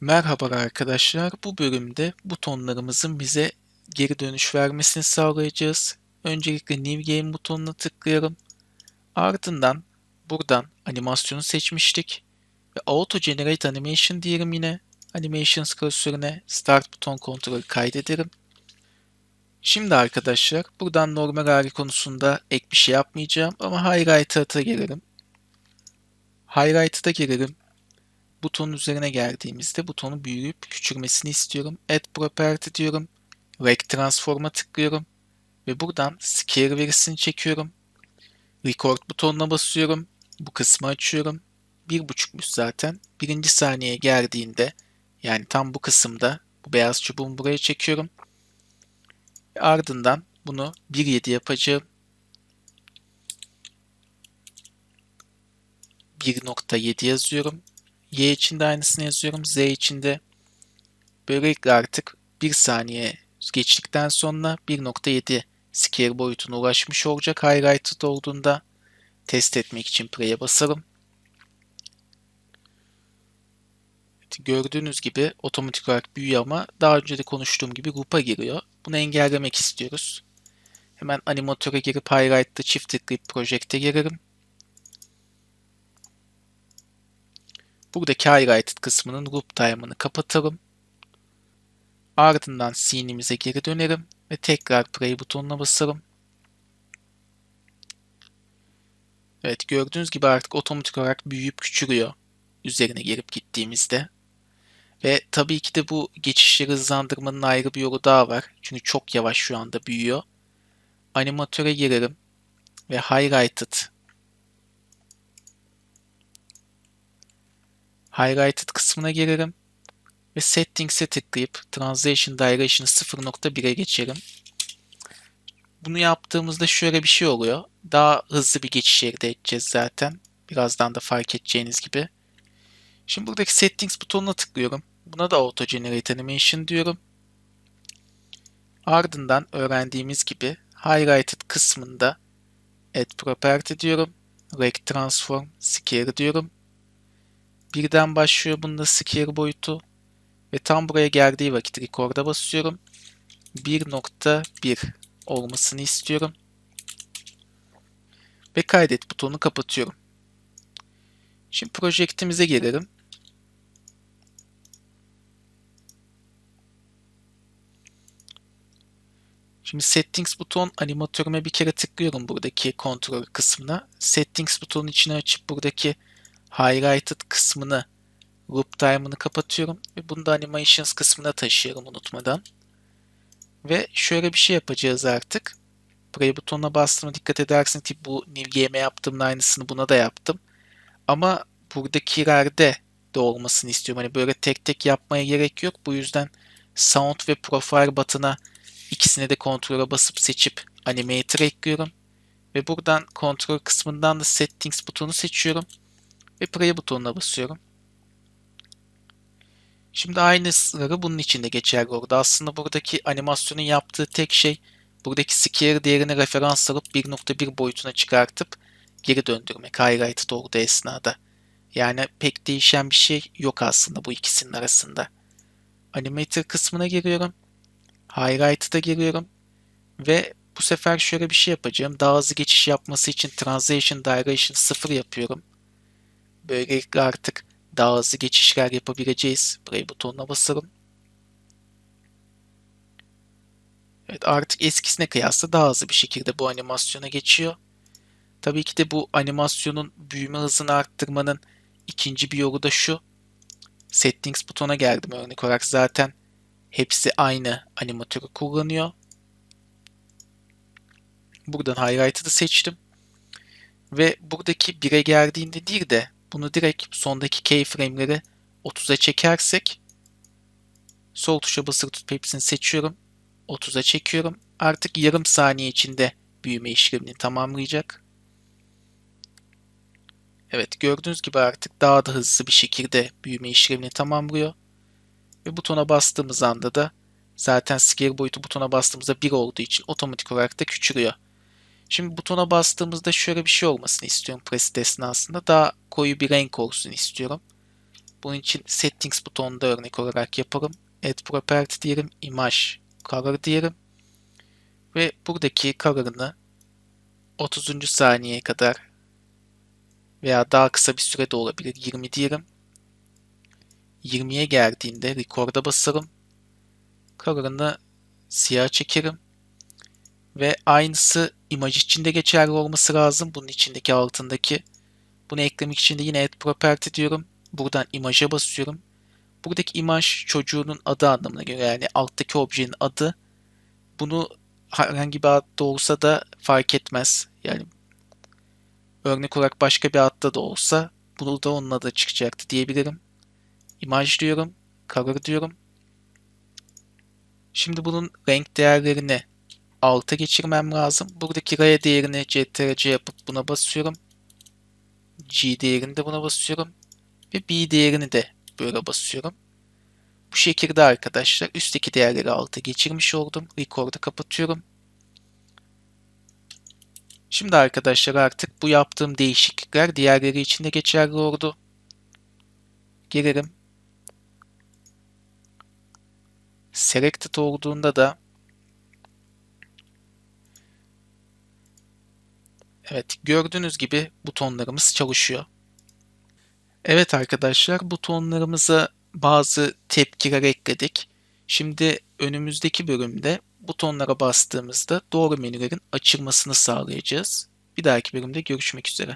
Merhaba arkadaşlar. Bu bölümde butonlarımızın bize geri dönüş vermesini sağlayacağız. Öncelikle New Game butonuna tıklıyorum. Ardından buradan animasyonu seçmiştik. Ve Auto Generate Animation diyelim yine. Animations klasörüne Start buton kontrolü kaydederim. Şimdi arkadaşlar buradan normal hali konusunda ek bir şey yapmayacağım ama Highlight'a gelelim. Highlight'a gelelim butonun üzerine geldiğimizde butonu büyüyüp küçülmesini istiyorum. Add Property diyorum. Rect Transform'a tıklıyorum. Ve buradan Scale verisini çekiyorum. Record butonuna basıyorum. Bu kısmı açıyorum. Bir buçukmuş zaten. Birinci saniyeye geldiğinde yani tam bu kısımda bu beyaz çubuğumu buraya çekiyorum. Ardından bunu 1.7 yapacağım. 1.7 yazıyorum. Y için de aynısını yazıyorum. Z için de böylelikle artık 1 saniye geçtikten sonra 1.7 scale boyutuna ulaşmış olacak highlighted olduğunda test etmek için play'e basarım. gördüğünüz gibi otomatik olarak büyüyor ama daha önce de konuştuğum gibi loop'a giriyor. Bunu engellemek istiyoruz. Hemen animatöre girip highlight'ta çift tıklayıp project'e girerim. Buradaki highlighted kısmının loop time'ını kapatalım. Ardından scene'imize geri dönerim ve tekrar play butonuna basarım. Evet gördüğünüz gibi artık otomatik olarak büyüyüp küçülüyor üzerine gelip gittiğimizde. Ve tabii ki de bu geçişleri hızlandırmanın ayrı bir yolu daha var. Çünkü çok yavaş şu anda büyüyor. Animatöre girerim ve highlighted Highlighted kısmına gelirim ve Settings'e tıklayıp Translation Direction'ı 0.1'e geçerim. Bunu yaptığımızda şöyle bir şey oluyor. Daha hızlı bir geçiş elde edeceğiz zaten. Birazdan da fark edeceğiniz gibi. Şimdi buradaki Settings butonuna tıklıyorum. Buna da Auto Generate Animation diyorum. Ardından öğrendiğimiz gibi Highlighted kısmında Add Property diyorum. Rect Transform Scale diyorum. Birden başlıyor bunda scale boyutu. Ve tam buraya geldiği vakit record'a basıyorum. 1.1 olmasını istiyorum. Ve kaydet butonu kapatıyorum. Şimdi projektimize gelelim. Şimdi Settings buton animatörüme bir kere tıklıyorum buradaki kontrol kısmına. Settings butonun içine açıp buradaki highlighted kısmını loop time'ını kapatıyorum ve bunu da animations kısmına taşıyorum unutmadan. Ve şöyle bir şey yapacağız artık. Play butonuna bastığıma dikkat edersin ki bu New Game'e yaptığımın aynısını buna da yaptım. Ama buradakilerde de olmasını istiyorum. Hani böyle tek tek yapmaya gerek yok. Bu yüzden Sound ve Profile button'a ikisine de kontrole basıp seçip Animator ekliyorum. Ve buradan kontrol kısmından da Settings butonu seçiyorum ve play butonuna basıyorum. Şimdi aynıları bunun içinde geçerli orada. Aslında buradaki animasyonun yaptığı tek şey buradaki scale değerini referans alıp 1.1 boyutuna çıkartıp geri döndürmek highlighted olduğu esnada. Yani pek değişen bir şey yok aslında bu ikisinin arasında. Animator kısmına giriyorum. Highlight'a giriyorum. Ve bu sefer şöyle bir şey yapacağım. Daha hızlı geçiş yapması için Translation Direction 0 yapıyorum. Böylelikle artık daha hızlı geçişler yapabileceğiz. Play butonuna basarım. Evet artık eskisine kıyasla daha hızlı bir şekilde bu animasyona geçiyor. Tabii ki de bu animasyonun büyüme hızını arttırmanın ikinci bir yolu da şu. Settings butona geldim örnek olarak zaten hepsi aynı animatörü kullanıyor. Buradan Highlight'ı seçtim. Ve buradaki 1'e geldiğinde değil de bunu direkt sondaki keyframe'leri 30'a çekersek sol tuşa basılı tutup hepsini seçiyorum. 30'a çekiyorum. Artık yarım saniye içinde büyüme işlemini tamamlayacak. Evet gördüğünüz gibi artık daha da hızlı bir şekilde büyüme işlemini tamamlıyor. Ve butona bastığımız anda da zaten scale boyutu butona bastığımızda 1 olduğu için otomatik olarak da küçülüyor. Şimdi butona bastığımızda şöyle bir şey olmasını istiyorum preset esnasında. Daha koyu bir renk olsun istiyorum. Bunun için Settings butonunu da örnek olarak yaparım. Add Property diyelim. Image Color diyelim. Ve buradaki color'ını 30. saniyeye kadar veya daha kısa bir süre de olabilir 20 diyelim. 20'ye geldiğinde record'a basarım. Color'ını siyah çekerim. Ve aynısı imaj içinde geçerli olması lazım. Bunun içindeki altındaki. Bunu eklemek için de yine Add Property diyorum. Buradan imaja basıyorum. Buradaki imaj çocuğunun adı anlamına göre yani alttaki objenin adı. Bunu herhangi bir adda olsa da fark etmez. Yani örnek olarak başka bir adda da olsa bunu da onun adı çıkacaktı diyebilirim. İmaj diyorum. Color diyorum. Şimdi bunun renk değerlerini alta geçirmem lazım. Buradaki R değerini CTRC yapıp buna basıyorum. G değerini de buna basıyorum. Ve B değerini de böyle basıyorum. Bu şekilde arkadaşlar üstteki değerleri alta geçirmiş oldum. Record'u kapatıyorum. Şimdi arkadaşlar artık bu yaptığım değişiklikler diğerleri için de geçerli oldu. Gelirim. Selected olduğunda da Evet gördüğünüz gibi butonlarımız çalışıyor. Evet arkadaşlar butonlarımıza bazı tepkiler ekledik. Şimdi önümüzdeki bölümde butonlara bastığımızda doğru menülerin açılmasını sağlayacağız. Bir dahaki bölümde görüşmek üzere.